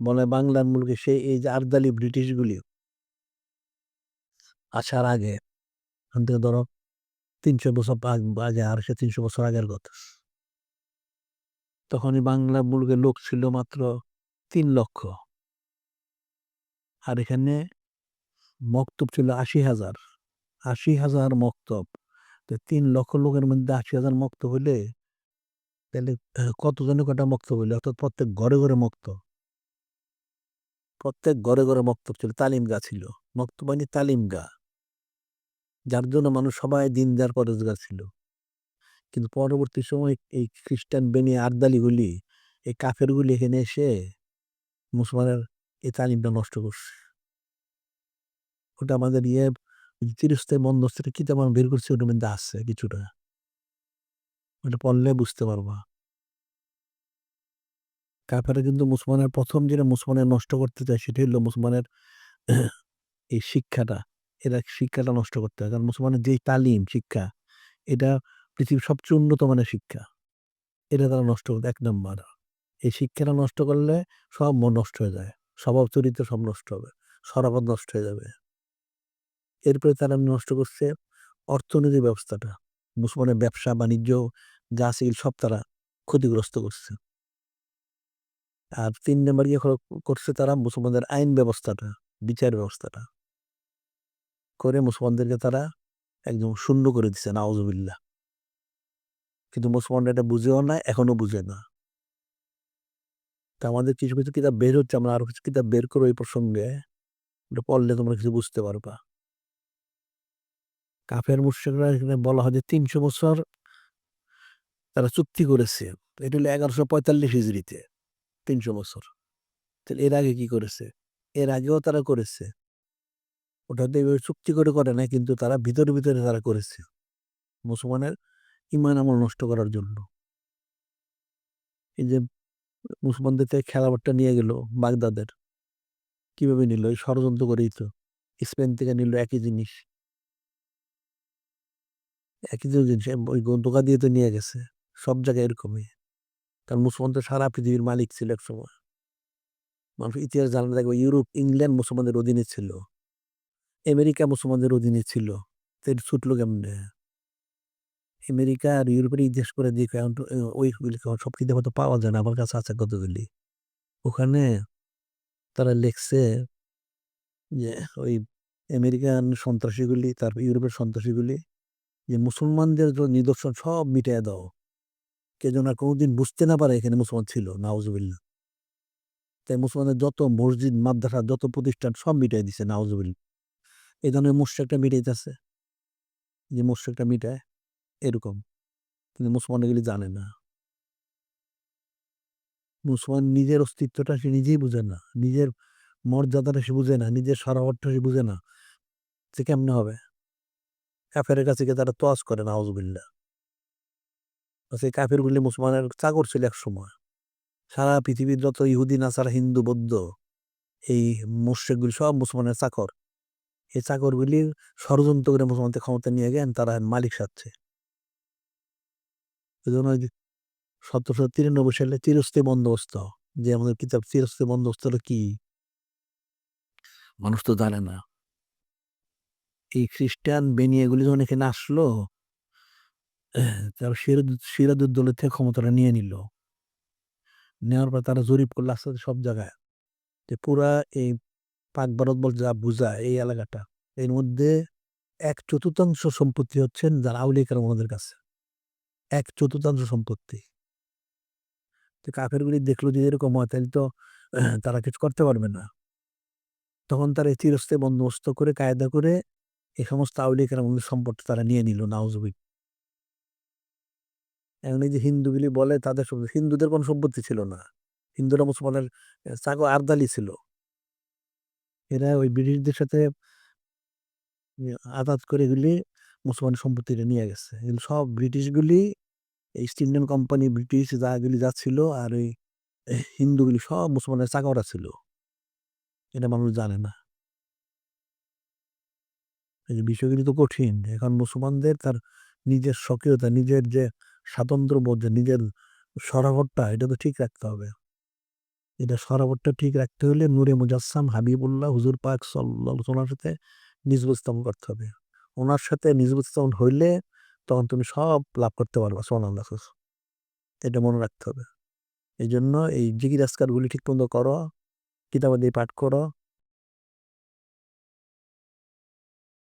বলে বাংলার মুলুকে সেই এই যে আর্দালি ব্রিটিশগুলি আসার আগে থেকে ধরো তিনশো বছর আগে আর সে তিনশো বছর আগের কথা। তখনই বাংলা মুলুকের লোক ছিল মাত্র তিন লক্ষ। আর এখানে মক্তব ছিল আশি হাজার। আশি হাজার মক্তব। তো তিন লক্ষ লোকের মধ্যে আশি হাজার মক্তব হইলে তাহলে কতজনে কটা মক্তব হইলে? অর্থাৎ প্রত্যেক ঘরে ঘরে মক্তব। প্রত্যেক ঘরে ঘরে মক্তব ছিল, তালিম গা ছিল। মক্তব মানে তালিম গা। যার জন্য মানুষ সবাই দিন যার পরেজগার ছিল। কিন্তু পরবর্তী সময় এই খ্রিস্টান বেনি আর্দালিগুলি, এই কাফেরগুলি এখানে এসে মুসলমানের এই তালিমটা নষ্ট করছে। ওটা আমাদের ইয়ে তিরস্থায় চিরস্থায়ী মন্দস্থের কি তেমন বের করছে, ওটার মধ্যে আছে কিছুটা। ওটা পড়লে বুঝতে পারবা। কাফেরা কিন্তু মুসলমানের প্রথম যেটা মুসলমানের নষ্ট করতে চায় সেটা হলো মুসলমানের এই শিক্ষাটা। এরা শিক্ষাটা নষ্ট করতে হয়। কারণ মুসলমানের যেই তালিম, শিক্ষা, এটা পৃথিবীর সবচেয়ে উন্নত মানের শিক্ষা। এটা তারা নষ্ট করতে এক নম্বর। এই শিক্ষাটা নষ্ট করলে সব মন নষ্ট হয়ে যায়। স্বভাব চরিত্র সব নষ্ট হবে। সরাবত নষ্ট হয়ে যাবে। এরপরে তারা নষ্ট করছে অর্থনৈতিক ব্যবস্থাটা। মুসলমানের ব্যবসা, বাণিজ্য, যা ছিল সব তারা ক্ষতিগ্রস্ত করছে। আর তিন নম্বর ইয়ে করছে তারা মুসলমানদের আইন ব্যবস্থাটা, বিচার ব্যবস্থাটা। করে মুসলমানদেরকে তারা একদম শূন্য করে দিছে নাওজবিল্লা কিন্তু মুসলমানরা এটা বুঝেও না, এখনও বুঝে না। তা আমাদের কিছু কিছু কিতাব বের হচ্ছে, আমরা আরও কিছু কিতাব বের করো এই প্রসঙ্গে। ওটা পড়লে তোমরা কিছু বুঝতে পারবা। কাফের মুর্শিকরা এখানে বলা হয় যে তিনশো বছর তারা চুক্তি করেছে। এটা হলো এগারোশো পঁয়তাল্লিশ হিজড়িতে। তিনশো বছর। তাহলে এর আগে কি করেছে? এর আগেও তারা করেছে। ওটাতে চুক্তি করে করে না কিন্তু তারা ভিতরে ভিতরে তারা করেছে। মুসলমানের ইমান আমল নষ্ট করার জন্য। এই যে মুসলমানদের থেকে খেলাবারটা নিয়ে গেল বাগদাদের। কীভাবে নিল? এই ষড়যন্ত্র করেই তো। স্পেন থেকে নিল একই জিনিস। একই জিনিস, ওই দোকা দিয়ে তো নিয়ে গেছে। সব জায়গায় এরকমই। কারণ মুসলমান তো সারা পৃথিবীর মালিক ছিল এক সময়। মানুষ ইতিহাস জানা দেখবে ইউরোপ, ইংল্যান্ড মুসলমানদের অধীনে ছিল। আমেরিকা মুসলমানদের অধীনে ছিল। ছুটলো কেমনে? আমেরিকা আর ইউরোপের ইতিহাস করে দেখে ওইগুলি সব কিতাব হয়তো পাওয়া যায় না, আমার কাছে আছে কতগুলি। ওখানে তারা লেখছে যে, ওই আমেরিকান সন্ত্রাসীগুলি, তারপর ইউরোপের সন্ত্রাসীগুলি, যে মুসলমানদের নিদর্শন সব মিটিয়ে দাও। কে যেন কোনোদিন বুঝতে না পারে এখানে মুসলমান ছিল নাউজুবিল্লা তাই মুসলমানের যত মসজিদ, মাদ্রাসা, যত প্রতিষ্ঠান সব মিটাই দিছে নাউজুবিল্লা এই ধরনের মোর্শেকটা মিটাইতেছে। যে মোর্শেকটা মিটায়, এরকম। কিন্তু মুসলমান এগুলি জানে না। মুসলমান নিজের অস্তিত্বটা সে নিজেই বুঝে না। নিজের মর্যাদাটা সে বুঝে না, নিজের সরাবরটা সে বুঝে না। সে কেমনে হবে? কাফের কাছে গিয়ে তারা তোয়াজ করে না সেই কাফেরগুলি মুসলমানের চাকর ছিল এক সময়। সারা পৃথিবীর যত ইহুদি, নাসার, হিন্দু, বৌদ্ধ, এই মুর্শেকগুলি সব মুসলমানের চাকর। এই চাকরগুলির ষড়যন্ত্র করে মুসলমানদের ক্ষমতা নিয়ে গেন তারা মালিক এই জন্য সতেরোশো তিরানব্বই সালে চিরস্থায়ী বন্দোবস্ত, যে আমাদের কিতাব চিরস্থায়ী বন্দোবস্তটা কি? মানুষ তো জানে না। এই খ্রিস্টান বেনিয়াগুলি যখন এখানে আসলো তারা সিরাজুদ্দৌলের থেকে ক্ষমতাটা নিয়ে নিল। নেওয়ার পর তারা জরিপ করল আস্তে আস্তে সব জায়গায় যে পুরা এই পাক ভারত বল যা বুঝায় এই এলাকাটা, এর মধ্যে এক চতুর্থাংশ সম্পত্তি হচ্ছেন যারা আউলিকার আমাদের কাছে। এক চতুর্থাংশ সম্পত্তি। তো কাফেরগুলি দেখল যে এরকম হয় তাহলে তো, তারা কিছু করতে পারবে না। তখন তারা এই চিরস্থায়ী বন্দোবস্ত করে, কায়দা করে এই সমস্ত আউলিকের আমাদের সম্পদ তারা নিয়ে নিল নাউজবিক এখন এই যে হিন্দুগুলি বলে তাদের হিন্দুদের কোনো সম্পত্তি ছিল না। হিন্দুরা মুসলমানের চাকো আর্দালি ছিল। এরা ওই ব্রিটিশদের সাথে আঘাত করে এগুলি মুসলমান সম্পত্তিটা নিয়ে গেছে। এগুলো সব ব্রিটিশগুলি ইস্ট ইন্ডিয়ান কোম্পানি ব্রিটিশ যাগুলি যা ছিল আর ওই হিন্দুগুলি সব মুসলমানের চাকরা ছিল। এটা মানুষ জানে না। এই বিষয়গুলি তো কঠিন। এখন মুসলমানদের তার নিজের স্বকীয়তা, নিজের যে স্বাতন্ত্র বোধ নিজের সরাবরটা, এটা তো ঠিক রাখতে হবে। এটা সরাবরটা ঠিক রাখতে হলে নূরে মুজাসসাম হাবিবুল্লাহ হুজুর পাক সাল্লাল্লাহু ওনার সাথে স্থাপন করতে হবে। ওনার সাথে স্থাপন হইলে তখন তুমি সব লাভ করতে পারবা সোনাল্লাহ এটা মনে রাখতে হবে। এই জন্য এই জিকির আজকারগুলি ঠিক মতো করো কিতাবাদি পাঠ করো